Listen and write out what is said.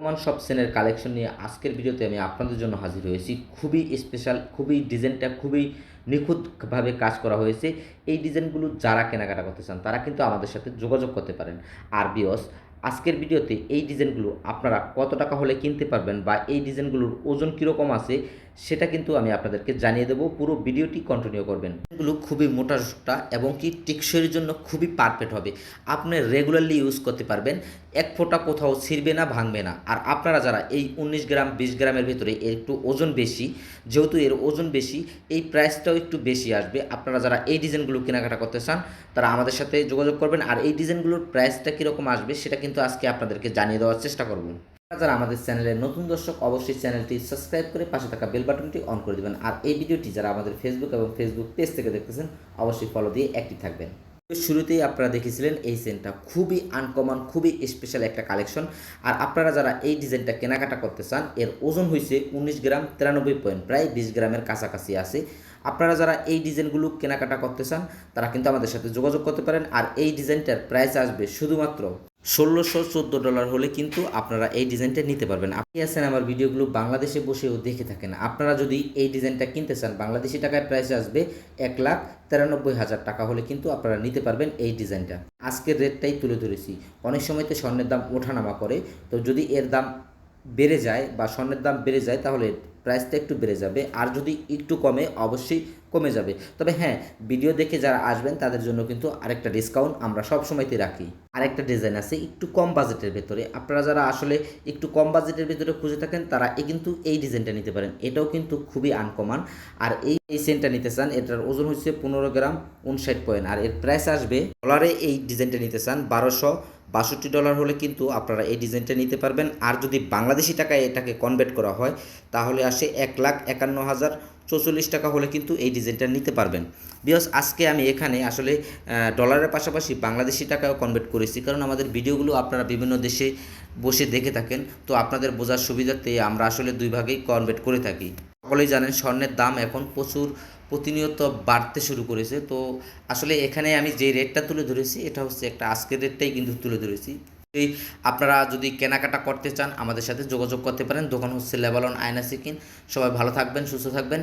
বর্তমান সব সেনের কালেকশন নিয়ে আজকের ভিডিওতে আমি আপনাদের জন্য হাজির হয়েছি। খুবই স্পেশাল খুবই ডিজাইনটা খুবই নিখুঁতভাবে কাজ করা হয়েছে। এই ডিজাইনগুলো যারা কেনাকাটা করতে চান, তারা কিন্তু আমাদের সাথে যোগাযোগ করতে পারেন। আর বিয়স আজকের ভিডিওতে এই ডিজাইনগুলো আপনারা কত টাকা হলে কিনতে পারবেন বা এই ডিজাইনগুলোর ওজন কীরকম আছে, সেটা কিন্তু আমি আপনাদেরকে জানিয়ে দেবো। পুরো ভিডিওটি কন্টিনিউ করবেন। এগুলো খুবই মোটা সোটা এবং কি টেকসইয়ের জন্য খুবই পারফেক্ট হবে। আপনি রেগুলারলি ইউজ করতে পারবেন। এক ফোঁটা কোথাও ছিঁড়বে না, ভাঙবে না। আর আপনারা যারা এই উনিশ গ্রাম, বিশ গ্রামের ভিতরে এর একটু ওজন বেশি, যেহেতু এর ওজন বেশি, এই প্রাইসটাও একটু বেশি আসবে। আপনারা যারা এই ডিজাইনগুলো কেনাকাটা করতে চান, তারা আমাদের সাথে যোগাযোগ করবেন। আর এই ডিজাইনগুলোর প্রাইসটা কীরকম আসবে, সেটা কিন্তু আজকে আপনাদেরকে জানিয়ে দেওয়ার চেষ্টা করব। যারা আমাদের চ্যানেলের নতুন দর্শক, অবশ্যই চ্যানেলটি সাবস্ক্রাইব করে পাশে থাকা বেল বাটনটি অন করে দেবেন। আর এই ভিডিওটি যারা আমাদের ফেসবুক এবং ফেসবুক পেজ থেকে দেখতেছেন, অবশ্যই ফলো দিয়ে অ্যাক্টিভ থাকবেন। শুরুতেই আপনারা দেখেছিলেন এই সেন্টটা খুবই আনকমন খুবই স্পেশাল একটা কালেকশন আর আপনারা যারা এই ডিজাইনটা কেনাকাটা করতে চান, এর ওজন হয়েছে উনিশ গ্রাম তিরানব্বই পয়েন্ট প্রায় বিশ গ্রামের কাছাকাছি আছে। আপনারা যারা এই ডিজাইনগুলো কেনাকাটা করতে চান, তারা কিন্তু আমাদের সাথে যোগাযোগ করতে পারেন। আর এই ডিজাইনটার প্রাইস আসবে শুধুমাত্র ষোলোশো চোদ্দ ডলার হলে কিন্তু আপনারা এই ডিজাইনটা নিতে পারবেন। আপনি আছেন আমার ভিডিওগুলো বাংলাদেশে বসেও দেখে থাকেন। আপনারা যদি এই ডিজাইনটা কিনতে চান, বাংলাদেশি টাকায় প্রাইস আসবে এক লাখ তিরানব্বই হাজার টাকা হলে কিন্তু আপনারা নিতে পারবেন এই ডিজাইনটা। আজকের রেটটাই তুলে ধরেছি। অনেক সময়তে স্বর্ণের দাম ওঠানামা করে। তো যদি এর দাম বেড়ে যায় বা স্বর্ণের দাম বেড়ে যায় তাহলে প্রাইসটা একটু বেড়ে যাবে। আর যদি একটু কমে, অবশ্যই কমে যাবে। তবে হ্যাঁ ভিডিও দেখে যারা আসবেন, তাদের জন্য কিন্তু আরেকটা ডিসকাউন্ট আমরা সব সময়তে রাখি। আরেকটা ডিজাইন আছে একটু কম বাজেটের ভেতরে। আপনারা যারা আসলে একটু কম বাজেটের ভেতরে খুঁজে থাকেন, তারা এ কিন্তু এই ডিজাইনটা নিতে পারেন। এটাও কিন্তু খুবই আনকমন আর এই এই সেন্টটা নিতে চান, এটার ওজন হচ্ছে পনেরো গ্রাম উনষাট পয়েন্ট। আর এর প্রাইস আসবে ডলারে এই ডিজাইনটা নিতে চান, বারোশো বাষট্টি ডলার হলে কিন্তু আপনারা এই ডিজাইনটা নিতে পারবেন। আর যদি বাংলাদেশি টাকায় এটাকে কনভার্ট করা হয়, তাহলে আসে এক লাখ একান্ন হাজার চৌচল্লিশ টাকা হলে কিন্তু এই ডিজাইনটা নিতে পারবেন। বিকজ আজকে আমি এখানে আসলে ডলারের পাশাপাশি বাংলাদেশি টাকাও কনভার্ট করেছি। কারণ আমাদের ভিডিওগুলো আপনারা বিভিন্ন দেশে বসে দেখে থাকেন। তো আপনাদের বোঝার সুবিধার্থে আমরা আসলে দুই ভাগেই কনভার্ট করে থাকি। সকলেই জানেন স্বর্ণের দাম এখন প্রচুর প্রতিনিয়ত বাড়তে শুরু করেছে। তো আসলে এখানে আমি যে রেটটা তুলে ধরেছি, এটা হচ্ছে একটা আজকের রেটটাই কিন্তু তুলে ধরেছি। এই আপনারা যদি কেনাকাটা করতে চান, আমাদের সাথে যোগাযোগ করতে পারেন। দোকান হচ্ছে লেবালন আয়না সিকিন। সবাই ভালো থাকবেন, সুস্থ থাকবেন।